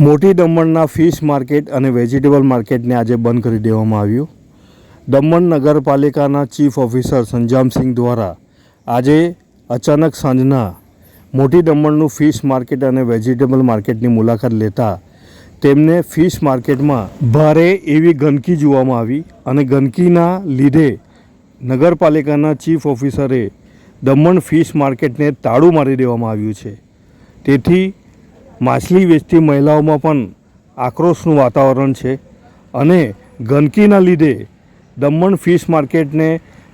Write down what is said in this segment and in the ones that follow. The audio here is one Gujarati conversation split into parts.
મોટી દમણના ફિશ માર્કેટ અને વેજીટેબલ માર્કેટને આજે બંધ કરી દેવામાં આવ્યું. દમણ નગરપાલિકાના ચીફ ઓફિસર સંજામસિંહ દ્વારા આજે અચાનક સાંજના મોટી દમણનું ફિશ માર્કેટ અને વેજીટેબલ માર્કેટની મુલાકાત લેતા તેમને ફિશ માર્કેટમાં ભારે એવી ગંદકી જોવામાં આવી અને ગંદકીના લીધે નગરપાલિકાના ચીફ ઓફિસરે દમણ ફિશ માર્કેટને તાળું મારી દેવામાં આવ્યું છે. તેથી માછલી વેચતી મહિલાઓમાં પણ આક્રોશનું વાતાવરણ છે અને ગંદકીના લીધે દમણ ફિશ માર્કેટને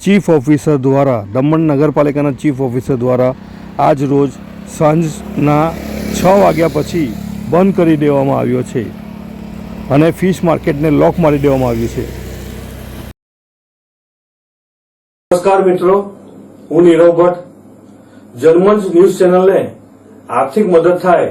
ચીફ ઓફિસર દ્વારા, દમણ નગરપાલિકાના ચીફ ઓફિસર દ્વારા આજ રોજ સાંજના છ વાગ્યા પછી બંધ કરી દેવામાં આવ્યો છે અને ફિશ માર્કેટને લોક મારી દેવામાં આવ્યું છે. નમસ્કાર મિત્રો, હું નીરવ ભટ્ટ. જર્મન્સ ન્યૂઝ ચેનલને આર્થિક મદદ થાય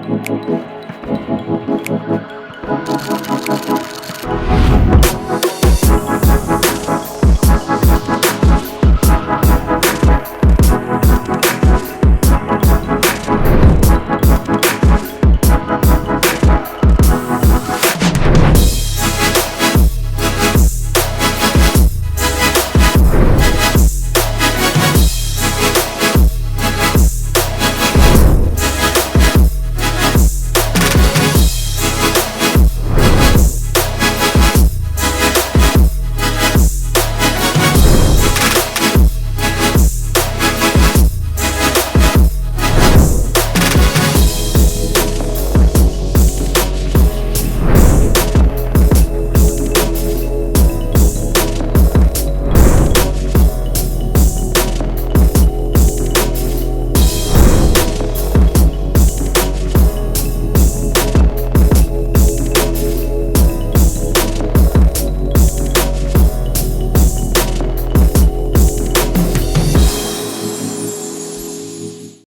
Thank you.